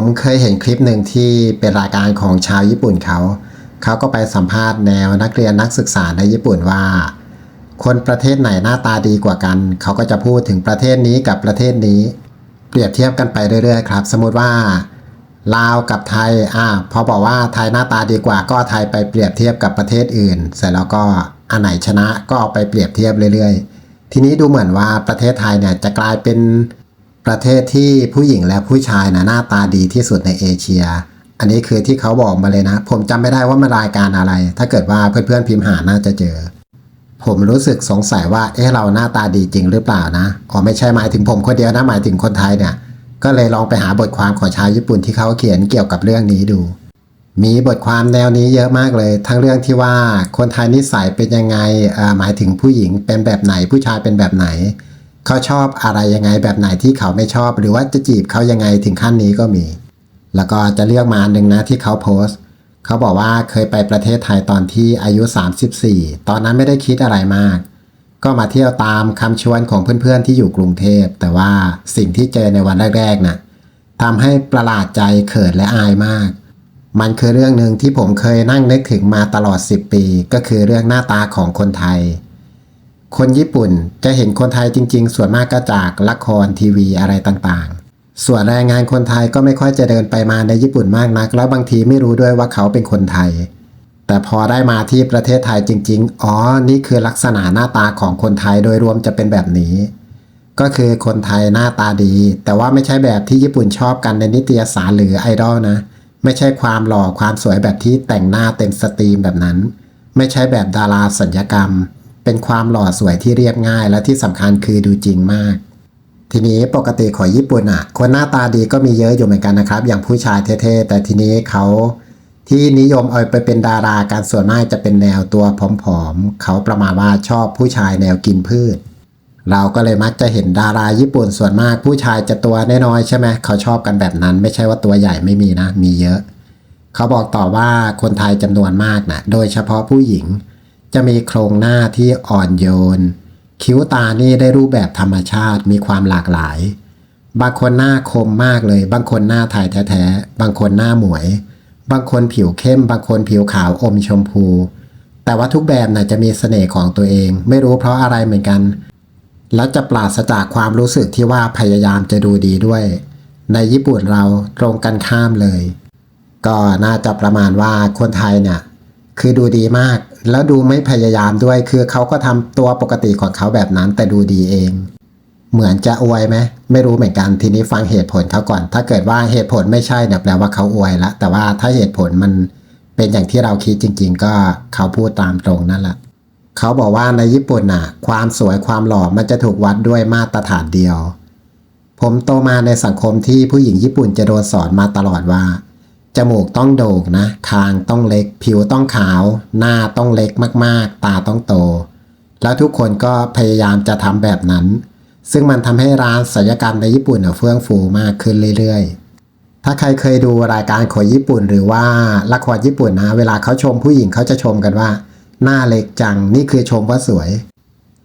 ผมเคยเห็นคลิปหนึ่งที่เป็นรายการของชาวญี่ปุ่นเขา เขาก็ไปสัมภาษณ์แนวนักเรียนนักศึกษาในญี่ปุ่นว่า คนประเทศไหนหน้าตาดีกว่ากัน เขาก็จะพูดถึงประเทศนี้กับประเทศนี้ เปรียบเทียบกันไปเรื่อยๆครับ สมมติว่าลาวกับไทย อ่า พอบอกว่าไทยหน้าตาดีกว่า ก็ไทยไปเปรียบเทียบกับประเทศอื่น เสร็จแล้วก็อันไหนชนะก็เอาไปเปรียบเทียบเรื่อย ๆ ทีนี้ดูเหมือนว่าประเทศไทยเนี่ยจะกลายเป็น ประเทศที่ผู้หญิงและผู้ชายนะหน้าตาดีที่สุดในเอเชีย อันนี้คือที่เขาบอกมาเลยนะ ผมจำไม่ได้ว่ามันรายการอะไร ถ้าเกิดว่าเพื่อนๆพิมพ์หาน่าจะเจอ ผมรู้สึกสงสัยว่าเอ๊ะเราหน้าตาดีจริงหรือเปล่านะอ๋อไม่ใช่หมายถึงผมคนเดียวนะหมายถึงคนไทยเนี่ย ก็เลยลองไปหาบทความของชาวญี่ปุ่นที่เขาเขียนเกี่ยวกับเรื่องนี้ดู มีบทความแนวนี้เยอะมากเลย ทั้งเรื่องที่ว่าคนไทยนิสัยเป็นยังไงอ่าหมายถึงผู้หญิงเป็นแบบไหนผู้ชายเป็นแบบไหน เขาชอบอะไรยังไงแบบไหนที่เขาไม่ชอบ หรือว่าจะจีบเขายังไงถึงขั้นนี้ก็มี แล้วก็จะเลือกมาหนึ่งนะที่เขาโพสต์ เขาบอกว่าเคยไปประเทศไทยตอนที่อายุ 34 ตอนนั้นไม่ได้คิดอะไรมาก ก็มาเที่ยวตามคำชวนของเพื่อนๆที่อยู่กรุงเทพ แต่ว่าสิ่งที่เจอในวันแรกๆน่ะทำให้ประหลาดใจเขินและอายมาก มันคือเรื่องหนึ่งที่ผมเคยนั่งนึกถึงมาตลอด 10 ปี ก็คือเรื่องหน้าตาของคนไทย คนญี่ปุ่นจะเห็นคนไทยจริง ๆ ส่วนมากก็จากละครทีวีอะไรต่างๆ ส่วนแรงงานคนไทยก็ไม่ค่อยจะเดินไปมาในญี่ปุ่นมากนัก แล้วบางทีไม่รู้ด้วยว่าเขาเป็นคนไทย แต่พอได้มาที่ประเทศไทยจริง ๆ อ๋อ นี่คือลักษณะหน้าตาของคนไทยโดยรวมจะเป็นแบบนี้ ก็คือคนไทยหน้าตาดี แต่ว่าไม่ใช่แบบที่ญี่ปุ่นชอบกันในนิตยสารหรือไอดอลนะ ไม่ใช่ความหล่อความสวยแบบที่แต่งหน้าเต็มสตรีมแบบนั้น ไม่ใช่แบบดาราสัญญกรรม เป็นความหล่อสวยที่เรียบง่ายและที่สำคัญคือดูจริงมาก ทีนี้ปกติของญี่ปุ่นอะ คนหน้าตาดีก็มีเยอะอยู่เหมือนกันนะครับ อย่างผู้ชายเท่ๆแต่ทีนี้เขาที่นิยมเอาไปเป็นดาราการส่วนมากจะเป็นแนวตัวผอมๆเขาประมาณว่าชอบผู้ชายแนวกินพืช เราก็เลยมักจะเห็นดาราญี่ปุ่นส่วนมาก ผู้ชายจะตัวน้อยๆใช่ไหมเขาชอบกันแบบนั้น ไม่ใช่ว่าตัวใหญ่ไม่มีนะ มีเยอะ เขาบอกต่อว่าคนไทยจำนวนมากนะโดยเฉพาะผู้หญิง จะมีโครงหน้าที่อ่อนโยน คิ้วตานี่ได้รูปแบบธรรมชาติมีความหลากหลาย บางคนหน้าคมมากเลย บางคนหน้าไทยแท้ๆ บางคนหน้าหมวย บางคนผิวเข้ม บางคนผิวขาวอมชมพู แต่ว่าทุกแบบน่ะจะมีเสน่ห์ของตัวเอง ไม่รู้เพราะอะไรเหมือนกัน แล้วจะปราศจากความรู้สึกที่ว่าพยายามจะดูดีด้วย ในญี่ปุ่นเราตรงกันข้ามเลย ก็น่าจะประมาณว่าคนไทยเนี่ยคือดูดีมากแล้วดูไม่พยายามด้วย คือเขาก็ทำตัวปกติของเขาแบบนั้น แต่ดูดีเอง เหมือนจะอวยไหมไม่รู้เหมือนกันทีนี้ฟังเหตุผลเขาก่อน ถ้าเกิดว่าเหตุผลไม่ใช่เนี่ยแปลว่าเขาอวยละแต่ว่าถ้าเหตุผลมันเป็นอย่างที่เราคิดจริง ๆ ก็เขาพูดตามตรงนั่นแหละเขาบอกว่าในญี่ปุ่นน่ะ ความสวยความหล่อมันจะถูกวัดด้วยมาตรฐานเดียว ผมโตมาในสังคมที่ผู้หญิงญี่ปุ่นจะโดนสอนมาตลอดว่า จมูกต้องโด่งนะ คางต้องเล็ก ผิวต้องขาว หน้าต้องเล็กมากๆ ตาต้องโต แล้วทุกคนก็พยายามจะทำแบบนั้น ซึ่งมันทำให้ร้านศัลยกรรมในญี่ปุ่นเฟื่องฟูมากขึ้นเรื่อยๆ ถ้าใครเคยดูรายการของญี่ปุ่น หรือว่าละครญี่ปุ่นนะ เวลาเขาชมผู้หญิงเขาจะชมกันว่า หน้าเล็กจัง นี่คือชมว่าสวย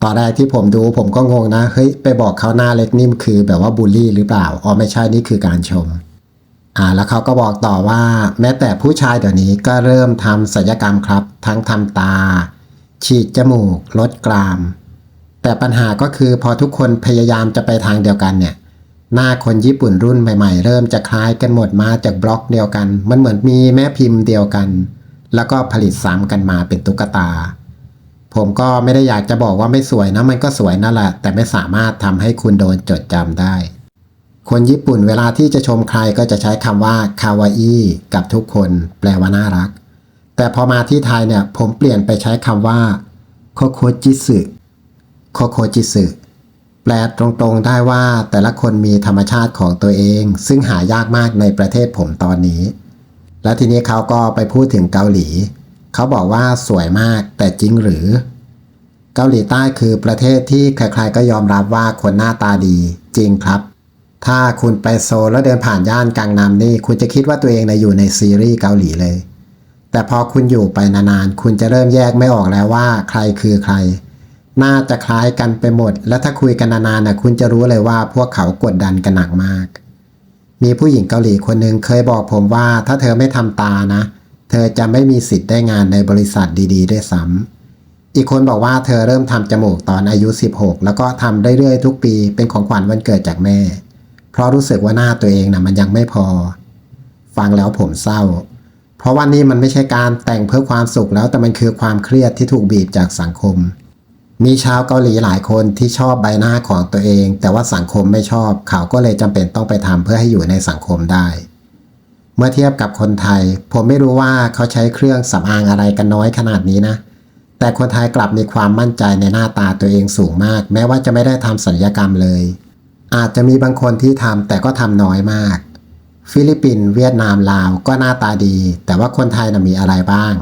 ตอนแรกที่ผมดูผมก็งงนะ เฮ้ย ไปบอกเขาหน้าเล็กนี่คือแบบว่าบูลลี่หรือเปล่า อ๋อไม่ใช่ นี่คือการชม อ่าแล้วเขาก็บอกต่อว่าแม้แต่ผู้ชายเดี๋ยวนี้ก็เริ่มทำศัลยกรรมครับ ทั้งทำตา ฉีดจมูก ลดกราม แต่ปัญหาก็คือพอทุกคนพยายามจะไปทางเดียวกันเนี่ย หน้าคนญี่ปุ่นรุ่นใหม่ๆ เริ่มจะคล้ายกันหมดมาจากบล็อกเดียวกัน มันเหมือนมีแม่พิมพ์เดียวกัน แล้วก็ผลิตซ้ำกันมาเป็นตุ๊กตา ผมก็ไม่ได้อยากจะบอกว่าไม่สวยนะมันก็สวยนั่นแหละ แต่ไม่สามารถทำให้คุณโดนจดจำได้ คนญี่ปุ่นเวลาที่จะชมใครก็จะใช้คำว่าคาวาอิกับทุกคน แปลว่าน่ารัก แต่พอมาที่ไทยเนี่ยผมเปลี่ยนไปใช้คำว่าโคโคจิสึโคโคจิสึแปลตรงๆได้ว่าแต่ละคนมีธรรมชาติของตัวเอง ซึ่งหายากมากในประเทศผมตอนนี้ แล้วทีนี้เขาก็ไปพูดถึงเกาหลี เขาบอกว่าสวยมากแต่จริงหรือ เกาหลีใต้คือประเทศที่ใครๆก็ยอมรับว่าคนหน้าตาดี จริงครับ ถ้าคุณไปโซลแล้วเดินผ่านย่านกังนำนี่ คุณจะคิดว่าตัวเองนะอยู่ในซีรีส์เกาหลีเลย แต่พอคุณอยู่ไปนานๆ คุณจะเริ่มแยกไม่ออกแล้วว่า ใครคือใคร น่าจะคล้ายกันไปหมด และถ้าคุยกันนานๆนะคุณจะรู้เลยว่าพวกเขากดดันกันหนักมาก มีผู้หญิงเกาหลีคนหนึ่งเคยบอกผมว่า ถ้าเธอไม่ทำตานะ เธอจะไม่มีสิทธิ์ได้งานในบริษัทดี ๆ ด้วยซ้ำอีกคนบอกว่าเธอเริ่มทำจมูกตอนอายุ 16 แล้วก็ทำเรื่อยๆทุกปี เป็นของขวัญวันเกิดจากแม่ เพราะรู้สึกว่าหน้าตัวเองนะมันยังไม่พอ ฟังแล้วผมเศร้า เพราะว่านี่มันไม่ใช่การแต่งเพื่อความสุขแล้วแต่มันคือความเครียดที่ถูกบีบจากสังคม มีชาวเกาหลีหลายคนที่ชอบใบหน้าของตัวเอง แต่ว่าสังคมไม่ชอบ เขาก็เลยจำเป็นต้องไปทำเพื่อให้อยู่ในสังคมได้ เมื่อเทียบกับคนไทย ผมไม่รู้ว่าเขาใช้เครื่องสำอางอะไรกันน้อยขนาดนี้นะแต่คนไทยกลับมีความมั่นใจในหน้าตาตัวเองสูงมาก แม้ว่าจะไม่ได้ทำศัลยกรรมเลย อาจจะมีบางคนที่ทำแต่ก็ทำน้อยมาก ฟิลิปปินส์เวียดนามลาวก็หน้าตาดี แต่ว่าคนไทยนะมีอะไรบ้าง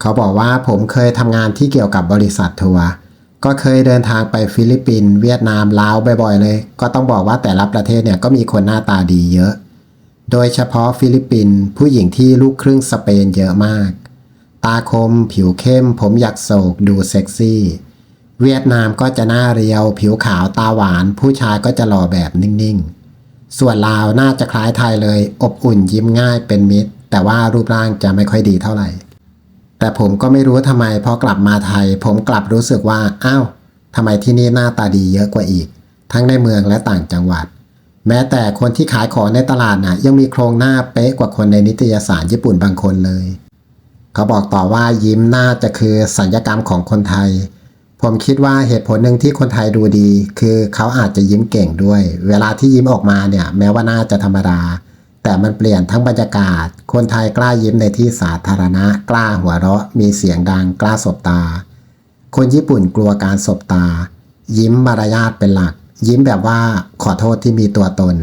เขาบอกว่าผมเคยทำงานที่เกี่ยวกับบริษัททัวร์ก็เคยเดินทางไปฟิลิปปินส์เวียดนามลาวบ่อยๆเลย ก็ต้องบอกว่าแต่ละประเทศเนี่ยก็มีคนหน้าตาดีเยอะ โดยเฉพาะฟิลิปปินส์ผู้หญิงที่ลูกครึ่งสเปนเยอะมาก ตาคม ผิวเข้ม ผมหยักโศกดูเซ็กซี่ เวียดนามก็จะหน้าเรียว ผิวขาวตาหวาน ผู้ชายก็จะหล่อแบบนิ่งๆ ส่วนลาวน่าจะคล้ายไทยเลย อบอุ่นยิ้มง่ายเป็นมิตร แต่ว่ารูปร่างจะไม่ค่อยดีเท่าไหร่ แต่ผมก็ไม่รู้ทำไมพอกลับมาไทย ผมกลับรู้สึกว่าอ้าวทำไมที่นี่หน้าตาดีเยอะกว่าอีก ทั้งในเมืองและต่างจังหวัด แม้แต่คนที่ขายของในตลาดน่ะ ยังมีโครงหน้าเป๊ะกว่าคนในนิตยสารญี่ปุ่นบางคนเลย เขาบอกต่อว่ายิ้มหน่าจะคือสัญญกรรมของคนไทย ผมคิดว่าเหตุผลหนึ่งที่คนไทยดูดี คือเขาอาจจะยิ้มเก่งด้วย เวลาที่ยิ้มออกมาเนี่ย แม้ว่าน่าจะธรรมดา แต่มันเปลี่ยนทั้งบรรยากาศ คนไทยกล้ายิ้มในที่สาธารณะ กล้าหัวเราะ มีเสียงดังกล้าสบตา คนญี่ปุ่นกลัวการสบตา ยิ้มมารยาทเป็นหลัก ยิ้มแบบว่าขอโทษที่มีตัวตน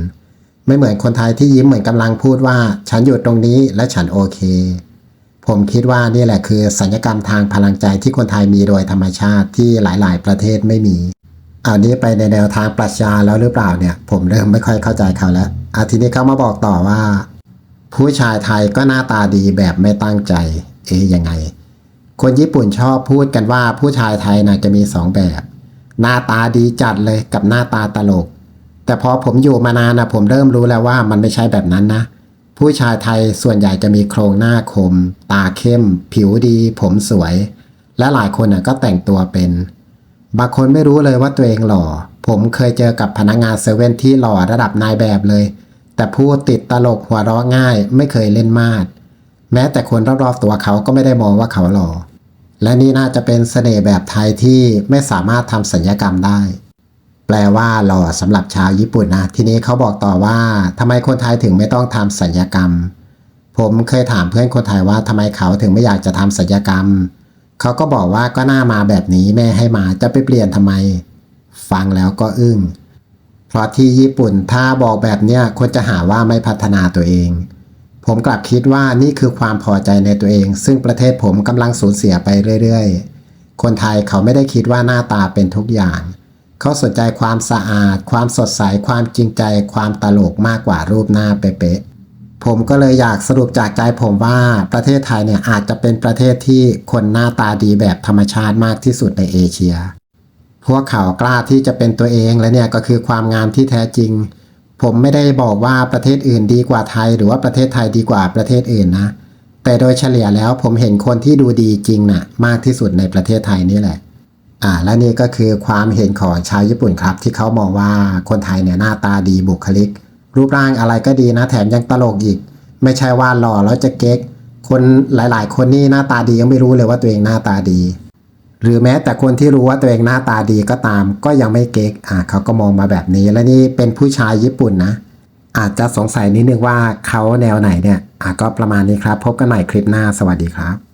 ไม่เหมือนคนไทยที่ยิ้มเหมือนกำลังพูดว่า ฉันอยู่ตรงนี้และฉันโอเค ผมคิดว่านี่แหละคือสัญญกรรมทางพลังใจที่คนไทยมีโดยธรรมชาติที่หลายๆ ประเทศไม่มีเอานี้ไปในแนวทางปรัชญาแล้วหรือเปล่าเนี่ย ผมเริ่มไม่ค่อยเข้าใจเขาแล้วอาทีนี้เขามาบอกต่อว่า ผู้ชายไทยก็หน้าตาดีแบบไม่ตั้งใจ เอ๊ยยังไง คนญี่ปุ่นชอบพูดกันว่าผู้ชายไทยน่ะจะมีสองแบบ หน้าตาดีจัดเลยกับหน้าตาตลก แต่พอผมอยู่มานานนะผมเริ่มรู้แล้วว่ามันไม่ใช่แบบนั้นนะ ผู้ชายไทยส่วนใหญ่จะมีโครงหน้าคม ตาเข้ม ผิวดี ผมสวย และหลายคนก็แต่งตัวเป็น บางคนไม่รู้เลยว่าตัวเองหล่อ ผมเคยเจอกับพนักงานเซเว่นที่หล่อระดับนายแบบเลย แต่พูดติดตลกหัวเราะง่ายไม่เคยเล่นมาดแม้แต่คนรอบๆตัวเขาก็ไม่ได้มองว่าเขาหล่อ และนี่น่าจะเป็นเสน่ห์แบบไทยที่ไม่สามารถทำสัญญกรรมได้ แปลว่าหล่อสำหรับชาวญี่ปุ่นนะ ทีนี้เขาบอกต่อว่าทำไมคนไทยถึงไม่ต้องทำสัญญกรรม ผมเคยถามเพื่อนคนไทยว่าทำไมเขาถึงไม่อยากจะทำสัญญกรรม เขาก็บอกว่าก็หน้ามาแบบนี้แม่ให้มาจะไปเปลี่ยนทำไม ฟังแล้วก็อึ้ง เพราะที่ญี่ปุ่นถ้าบอกแบบเนี้ยคนจะหาว่าไม่พัฒนาตัวเอง ผมกลับคิดว่านี่คือความพอใจในตัวเอง ซึ่งประเทศผมกำลังสูญเสียไปเรื่อยๆ คนไทยเขาไม่ได้คิดว่าหน้าตาเป็นทุกอย่าง เขาสนใจความสะอาด ความสดใส ความจริงใจ ความตลกมากกว่ารูปหน้าเป๊ะๆผมก็เลยอยากสรุปจากใจผมว่าประเทศไทยเนี่ยอาจจะเป็นประเทศที่คนหน้าตาดีแบบธรรมชาติมากที่สุดในเอเชีย พวกเขากล้าที่จะเป็นตัวเองและเนี่ยก็คือความงามที่แท้จริง ผมไม่ได้บอกว่าประเทศอื่นดีกว่าไทย หรือว่าประเทศไทยดีกว่าประเทศอื่นนะ แต่โดยเฉลี่ยแล้วผมเห็นคนที่ดูดีจริงน่ะมากที่สุดในประเทศไทยนี่แหละ อ่าและนี่ก็คือความเห็นของชาวญี่ปุ่นครับ ที่เขามองว่าคนไทยเนี่ยหน้าตาดีบุคลิก รูปร่างอะไรก็ดีนะแถมยังตลกอีก ไม่ใช่ว่าหล่อแล้วจะเก๊ก คนหลายๆ คนนี่หน้าตาดียังไม่รู้เลยว่าตัวเองหน้าตาดี หรือแม้แต่คนที่รู้ว่าตัวเองหน้าตาดีก็ตาม ก็ยังไม่เก๊กอ่าเขาก็มองมาแบบนี้ และนี่เป็นผู้ชายญี่ปุ่นนะ อาจจะสงสัยนิดนึงว่าเขาแนวไหนเนี่ยอะก็ประมาณนี้ครับ พบกันใหม่คลิปหน้าสวัสดีครับ